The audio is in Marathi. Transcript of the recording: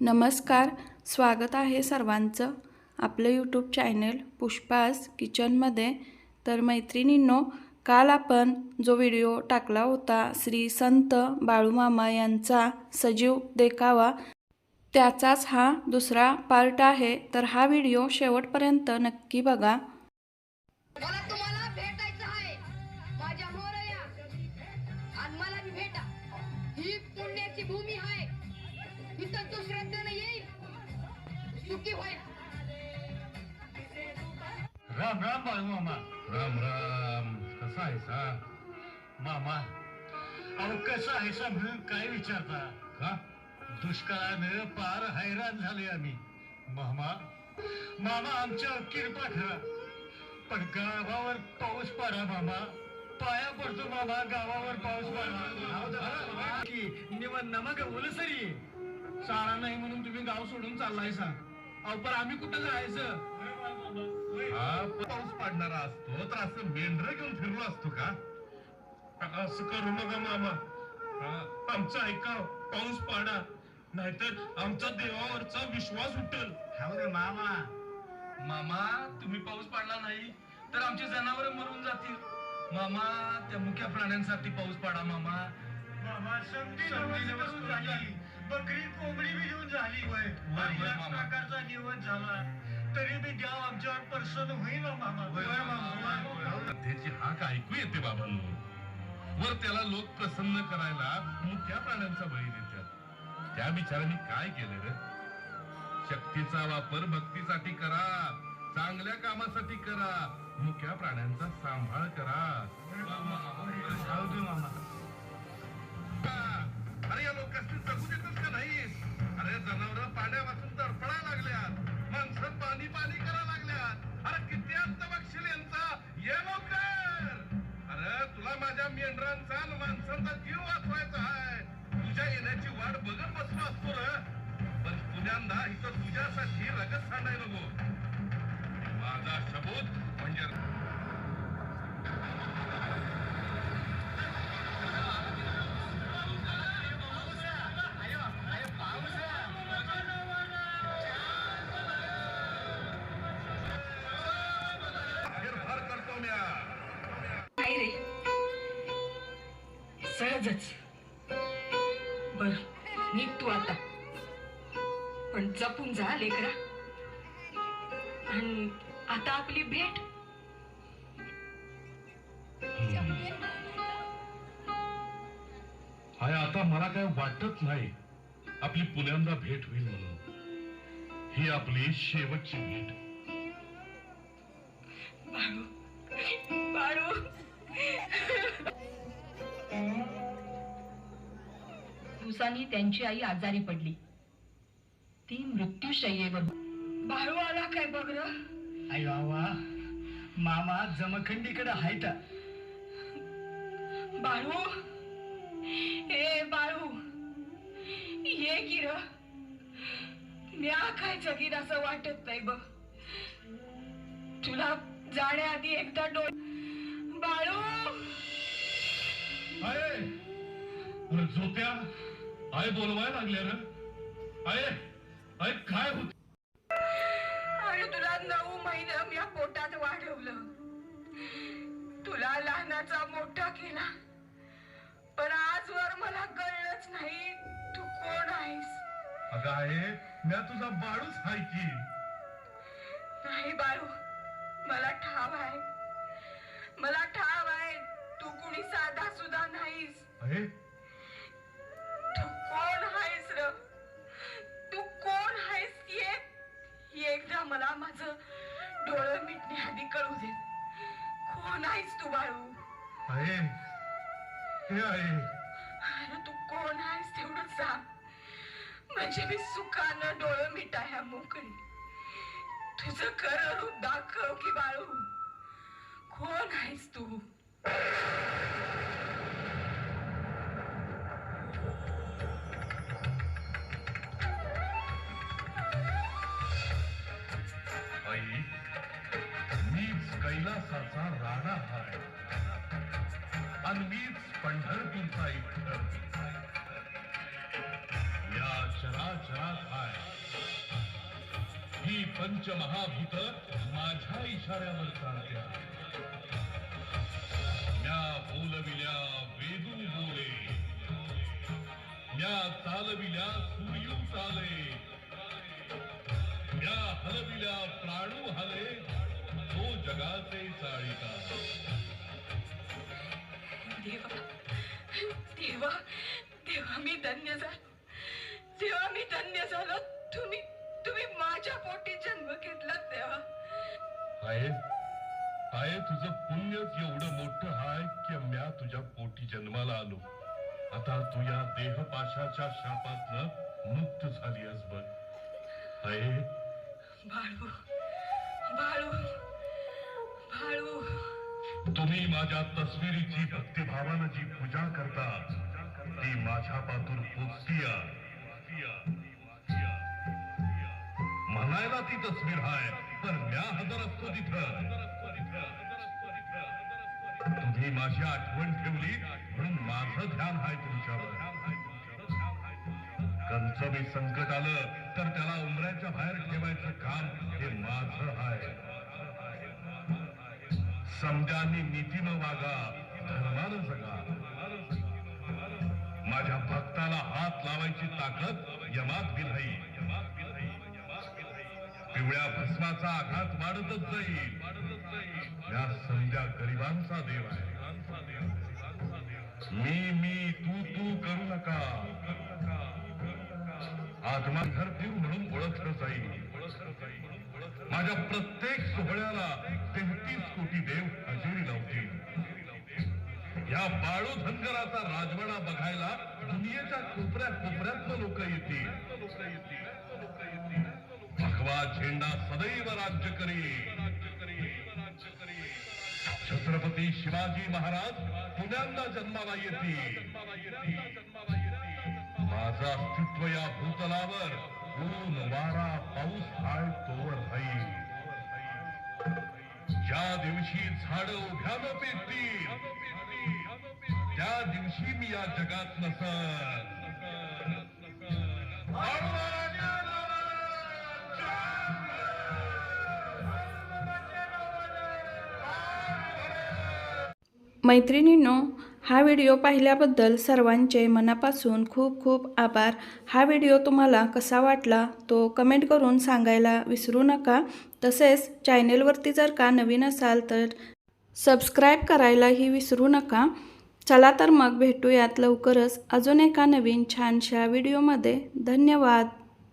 नमस्कार स्वागत आहे सर्वांचं. आपलं यूट्यूब चॅनल पुष्पास किचनमध्ये तर मैत्रिणींनो काल आपण जो व्हिडिओ टाकला होता श्री संत बाळूमामा यांचा सजीव देखावा त्याचाच हा दुसरा पार्ट आहे. तर हा व्हिडिओ शेवटपर्यंत नक्की बघा. इथं तो श्रद्धेनं येईल सुखी होईल राम राम बाळू मामा. राम राम. कसा आहे सा मामा. अहो कसा आहे सा म्हणून काय विचारता? का दुष्काळानं पार हैराण झाले आम्ही. मामा मामा आमच्या कृपा करा पण गावावर पाऊस पडा मामा. पाया पडतो मामा. गावावर पाऊस पडा. की निवन नमक उलसरी. शाळा नाही म्हणून तुम्ही गाव सोडून चाललाय सा अहो पण आम्ही कुठं जायचं? हा पाऊस पडणारा असतो तर असं मेंढर घेऊन फिरलो असतो का? असं करू नका मामा. आमचं ऐका पाऊस पाडा. नाहीतर आमचा देवावरचा विश्वास उठल. मामा. मामा तुम्ही पाऊस पडला नाही तर आमची जनावर मरून जातील. मामा त्या मुख्या प्राण्यांसाठी पाऊस पाडा मामा. मामा बकरी कोंबडी बी घेऊन झाली याच प्रकारचा निवड झाला. तरी बी देव आमच्यावर प्रसन्न होईल मामा. त्याची हाक ऐकू येते बाबांनो. वर त्याला लोक प्रसन्न करायला मुख्या प्राण्यांचा बळी देतात. त्या बिचारांनी काय केलं रे? शक्तीचा वापर भक्तीसाठी करा. चांगल्या कामासाठी करा. मुख्या प्राण्यांचा सांभाळ करा. मामा अरे मेंढरांचा आणि माणसांचा जीव वाचवायचा आहे. तुझ्या येण्याची वाट बघत बसलो असतो र पण पुण्यांदा इथं तुझ्यासाठी रगत सांडाय नको. माझा शबूत म्हणजे सहजच बर निघ तू आता. पण जपून जा लेकरा. आणि आता आपली भेट. हाय आता मला काय वाटत नाही. आपली पुण्यांदा भेट होईल म्हणून. ही आपली शेवटची भेट. बाळू बाळू. दिवसांनी त्यांची आई आजारी पडली. ती मृत्यूशय्येवर बाळू आला काय बघ र? अयो आवा मामा जमखंडीकडे आहेत बाळू ए बाळू ये की र? म्या काय जगीन असं वाटत नाही बघ. तुला जाण्याआधी एकदा डोळ बाळू झोप्या. आय बोलवाय लागले रे. आय आय काय होत आणि तुला नऊ महिने मी पोटात वाढवलं. तुला लहानाचा मोठा केला. पण आजवर मला कळलंच नाही तू कोण आहेस? अगं आहे म्या तुझा बाळूच हाय की. नाही बाळू मला ठाव आहे. मला ठाव आहे तू कुणी साधा सुद्धा नाहीस. आहे आहेस तू बाळू. आहे हे आहे अरे तू कोण आहेस तेवढं सांग. म्हणजे मी सुखानं डोळं मिटाया मोकळी. तुझं खरं रूप दाखव की बाळू. कोण आहेस तू? मीच कैलासाचा राणा हाय. आणि मीच पंढरपूरचा इथं. या चराचरात हाय. ही पंचमहाभूत माझ्या इशाऱ्यावर चालत्या. म्या बोलविल्या वेदू बोले. म्या चालविल्या सूर्यू चाले. म्या हलविल्या प्राणू हले. जगाचे चाळीता. देवा देवा देवा मी धन्य झालो. देवा मी धन्य झालो. तुम्ही तुम्ही माझ्या पोटी जन्म घेतला देवा. आहे आहे तुझं पुण्यच एवढं मोठं आहे की म्या तुझ्या पोटी जन्माला आलो. आता तू या देहपाशाच्या शापातनं मुक्त झालीस बघ. आहे. बाळू बाळू तुम्ही माझ्या तस्वीरीची भक्तिभावानं जी पूजा करता ती माझ्यापासून पोचतीया म्हणायला ती तस्वीर हाय पण म्या हजर असतो तिथं तुम्ही माझी आठवण ठेवली म्हणून माझं ध्यान आहे तुमच्यावर. कंच मी संकट आलं तर त्याला उमऱ्याच्या बाहेर ठेवायचं काम हे माझं आहे समजानी नीतीनं वागा धर्मानं जगा. माझ्या भक्ताला हात लावायची ताकद यमात बी नाही. पिवळ्या भस्माचा आघात वाढतच जाईल. या समजा गरिबांचा देव आहे. मी मी तू तू करू नका. आत्मा देव म्हणून ओळखलं जाईल. माझ्या प्रत्येक सोहळ्याला तेहतीस कोटी देव हजेरी लावतील. या बाळू धनगराचा राजवाडा बघायला दुनियेच्या कोपऱ्या कोपऱ्यातनं लोक येतील. भगवा झेंडा सदैव राज्य करी छत्रपती शिवाजी महाराज पुण्यांदा जन्माला येतील. माझं अस्तित्व या भूतलावर ऊन वारा पाऊस हाय तोवर राहील ज्या दिवशी झाड उभ्यानं पेटतील त्या दिवशी मी या जगात नसन मैत्रिणींनो हा व्हिडिओ पाहिल्याबद्दल सर्वांचे मनापासून खूप खूप आभार. हा व्हिडिओ तुम्हाला कसा वाटला तो कमेंट करून सांगायला विसरू नका. तसेच चॅनेलवरती जर का नवीन असाल तर सबस्क्राईब करायलाही विसरू नका. चला तर मग भेटूयात लवकरच अजून एका नवीन छानशा व्हिडिओमध्ये. धन्यवाद.